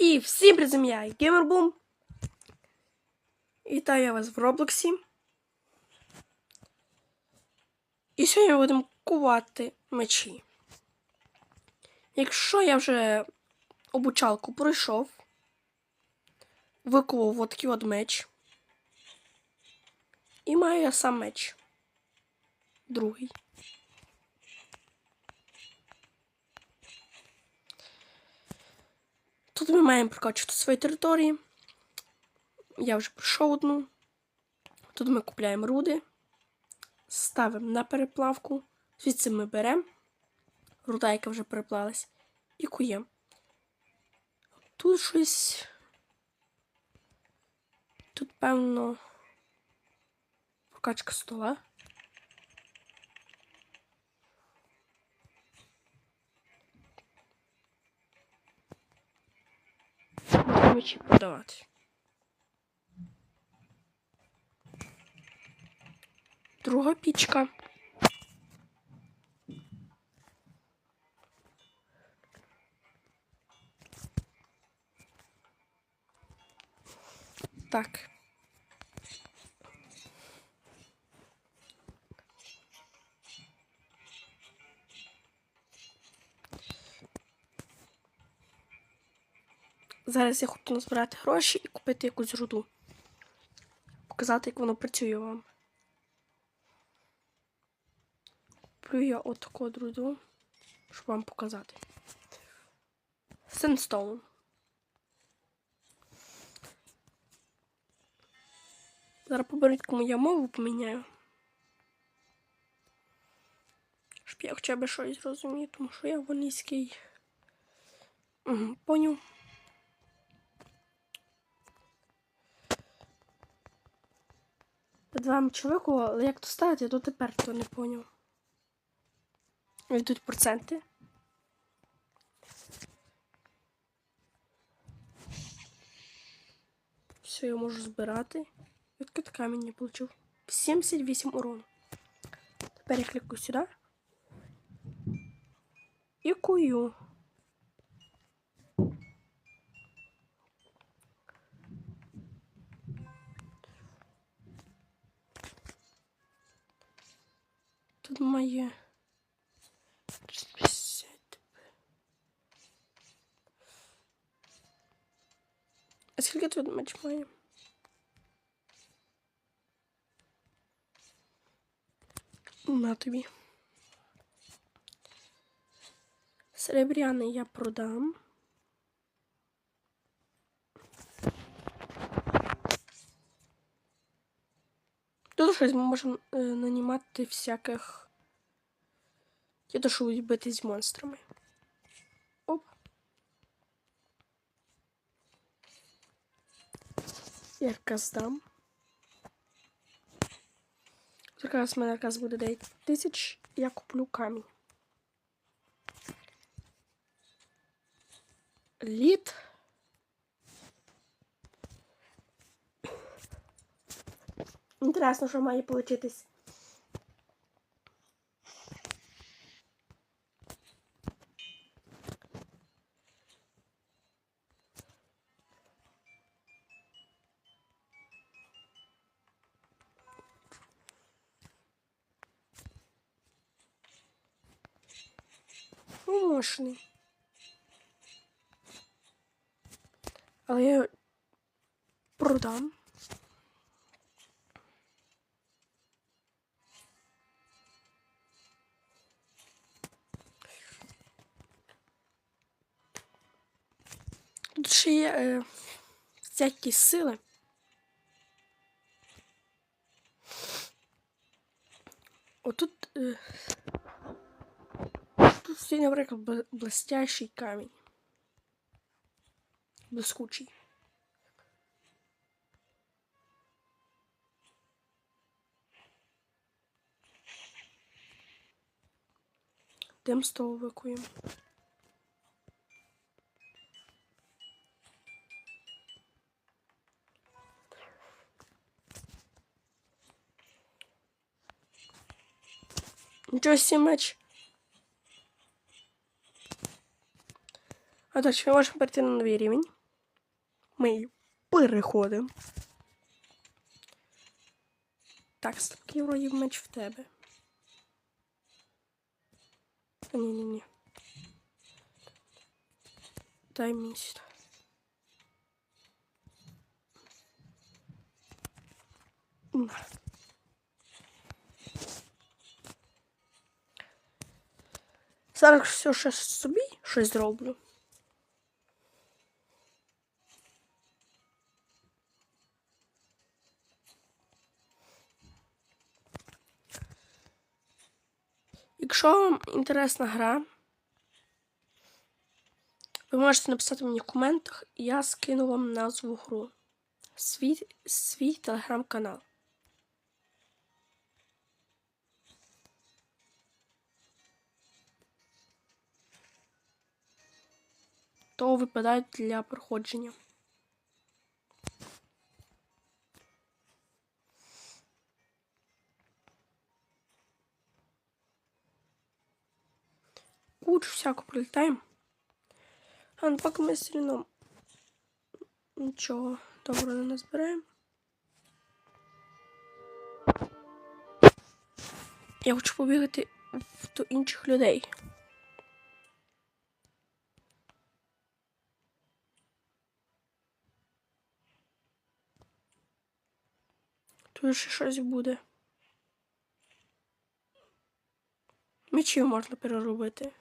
І всім привіт, я Геймербум. Вітаю вас в Роблоксі. І сьогодні ми будемо кувати мечі. Якщо я вже обучалку пройшов, викував от такий от меч. І маю я сам меч. Другий. Тут ми маємо прокачувати свої території. Я вже пройшов одну. Тут ми купляємо руди, ставимо на переплавку. Звідси ми беремо руда, яка вже переплавилась, і куємо. Тут щось. Тут, певно, прокачка стола. Можна мечі продавати. Друга пічка. Так. Зараз я хочу назбирати гроші і купити якусь руду. Показати, як воно працює вам. Куплю я отаку от руду, щоб вам показати. Сенстоун. Зараз поберуть, кому я мову поміняю. Щоб я хоча б щось зрозумів, тому що я ванійський. Угу, поняв. Вами чоловіку, але як то ставити, то тепер то не поняв. Йдуть проценти. Все, я можу збирати. Відкид камінь я получив. 78 урону. Тепер я клікаю сюди. І кую. Тут моє 350. А скільки тут меч має? На тобі. Серебряний я продам. Тут щось ми можемо е, нанімати всяких. Ті, то, що будуть бити з монстрами. Оп. Я якась дам. Якраз в мене якраз буде 9 тисяч, я куплю камінь. Лід. Інтересно, що має получитись. Мощний. Але я продам. Тут ще є е, всякі сили. Отут е, тут стоїть, наприклад, бл- блестящий камінь. Блискучий. Тим стол викуємо. Нічого сі меч. А так, ми можемо перейти на новий рівень. Ми переходимо. Так, слабкий вроді меч в тебе. А, ні, ні, ні. Дай мені сюди. На. Зараз все ще собі щось зроблю. Якщо вам інтересна гра, ви можете написати мені в коментах, і я скину вам назву гру. Свій, свій телеграм-канал. То випадають для проходження. Кучу всяку прилітаємо. А ну поки ми все одно нічого доброго не назбираємо. Я хочу побігати до інших людей. Тут ще щось буде. Мечів можна переробити.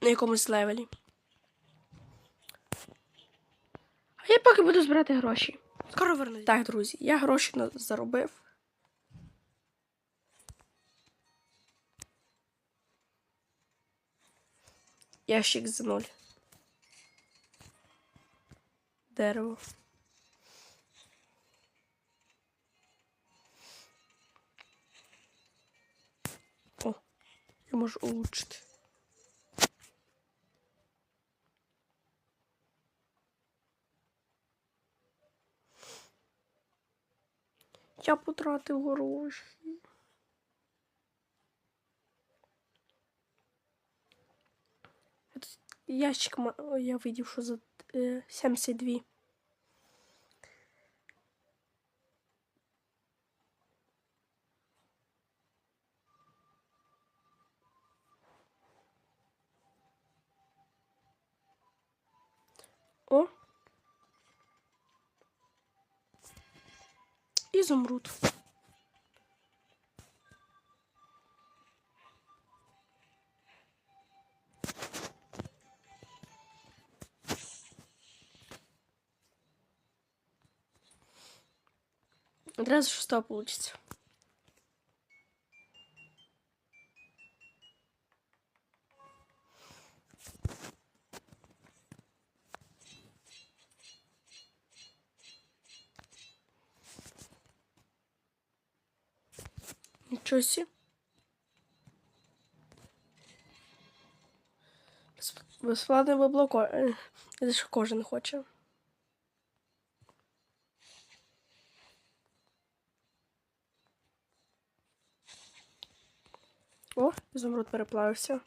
На якомусь левелі. А я поки буду збирати гроші. Скоро вернусь. Так, друзі, я гроші заробив. Ящик за ноль. Дерево. Я можу улучшити. Я потратив гроші. Ящик я видів, що за е, 72. О. Ізумруд. Одразу шестого получится. Нічого сі. Безп- Безплатне бабло, е, це ж кожен хоче. О, ізумруд переплавився.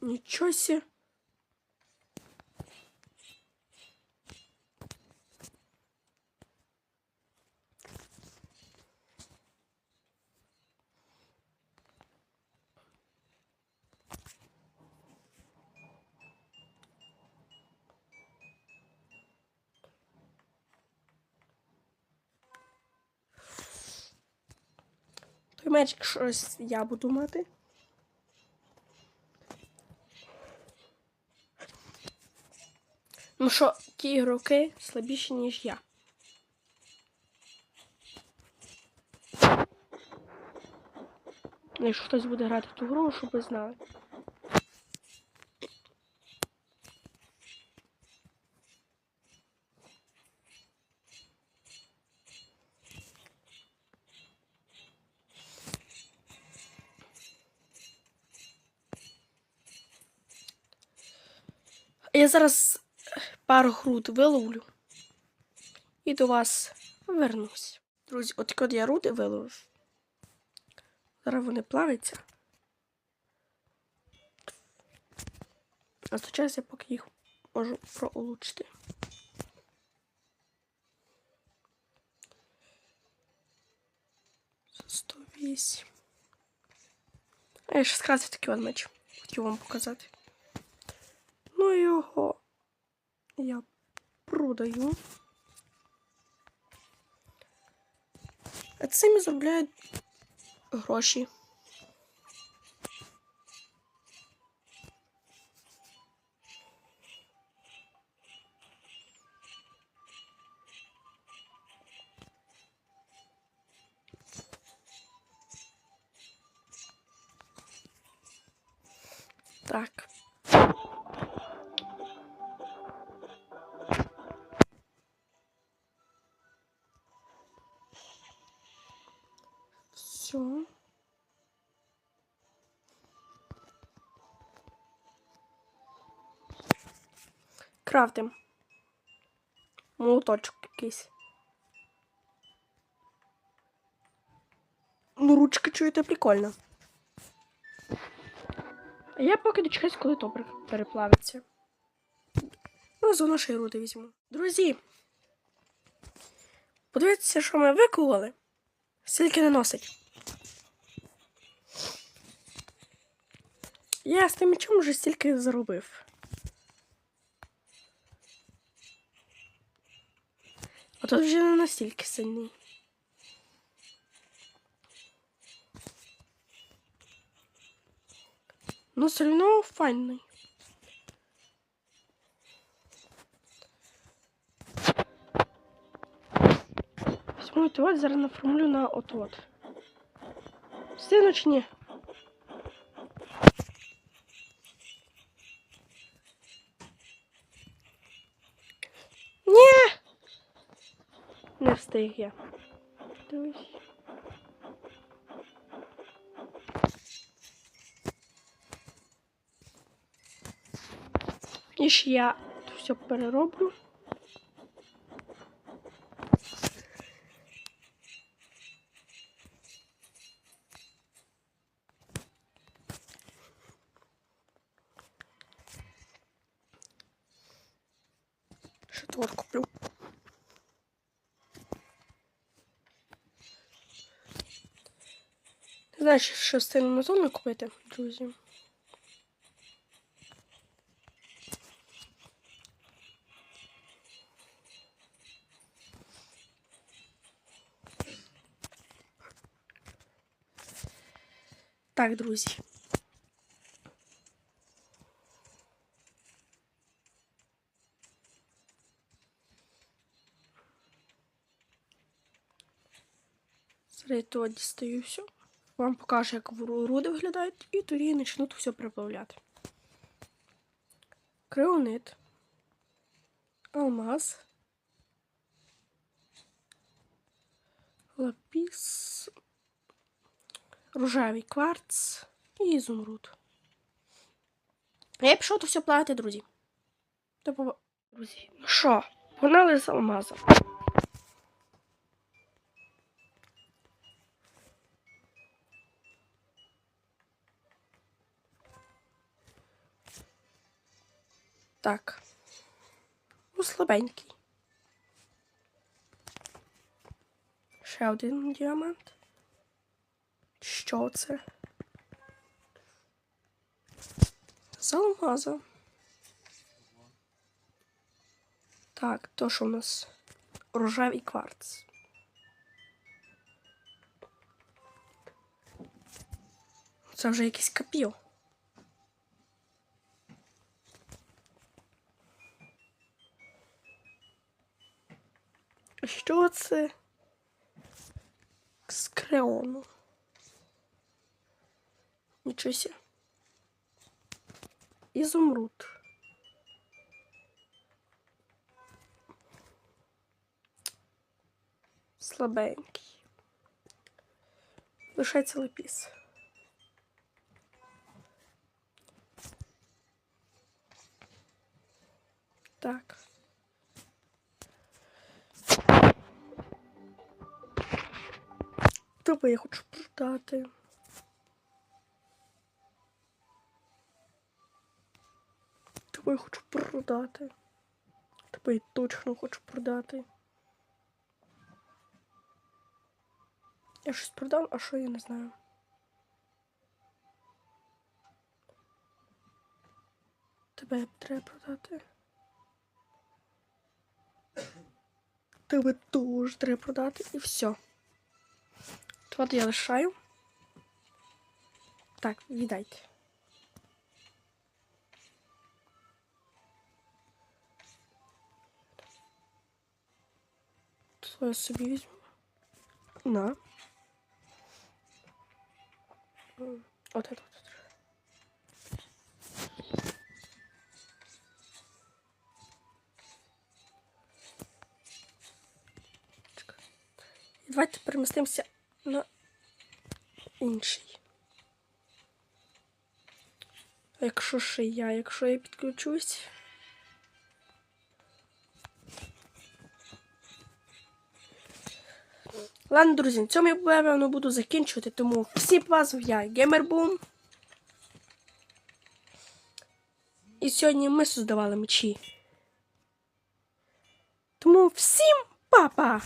Нічого Меч щось я буду мати. Ну що, ті ігроки слабіші, ніж я. Якщо хтось буде грати ту гру, щоб ви знали. Я зараз пару груд виловлю і до вас вернусь. Друзі, от коли я руди виловив. Зараз вони плавляться. А зараз я поки їх можу проулучшити. Сто вісім. А я ще скрафтив такий меч. Хотів вам показати. Ну його я продаю. А цим і заробляють гроші. Так. Крафтим. Молоточок якийсь. Ну, ручка чуєте прикольно. А я поки дочекаюсь, коли то пере- переплавиться. Ну, нашої руди візьму. Друзі. Подивіться, що ми викували. Стільки не носить. Я з тим мечом вже стільки заробив. А тут вже не настільки сильний. Ну, все одно файний. Візьму от от, зараз наформлю на от-от. Встигну чи ні? Ні! Встиг я. Дивись. І ж я все перероблю. Ще твор куплю. Не знаю, що- що з цим Амазоном купити, друзі. Так, друзі. Зараз то дістаю все. Вам покажу, як ру- руди виглядають, і тоді почну все приплавляти. Креонит. Алмаз. Лапіс. Рожевий кварц і ізумруд. Я пішов то все плавати, друзі. До Друзі, ну що, погнали з алмазом. Так. Ну, слабенький. Ще один діамант. Що це? З алмаза. Так, то що у нас рожевий кварц. Це вже якийсь капіл. Що це? З креону. Себе. Ізумруд. Слабенький. Лишається лепіс. Так. Тебе я хочу продати. Тебе я хочу продати. Тебе я точно хочу продати. Я щось продав, а що я не знаю. Тебе треба продати. Тебе теж треба продати і все. То от я лишаю. Так, віддайте. Що я собі візьму? На. М, От это вот. Чекай. І Давайте перемістимося на інший. А Якщо ще я, якщо я підключусь. Ладно, друзі, на цьому я певно буду закінчувати, тому всім вас я Геймербум. І сьогодні ми создавали мечі. Тому всім па-па!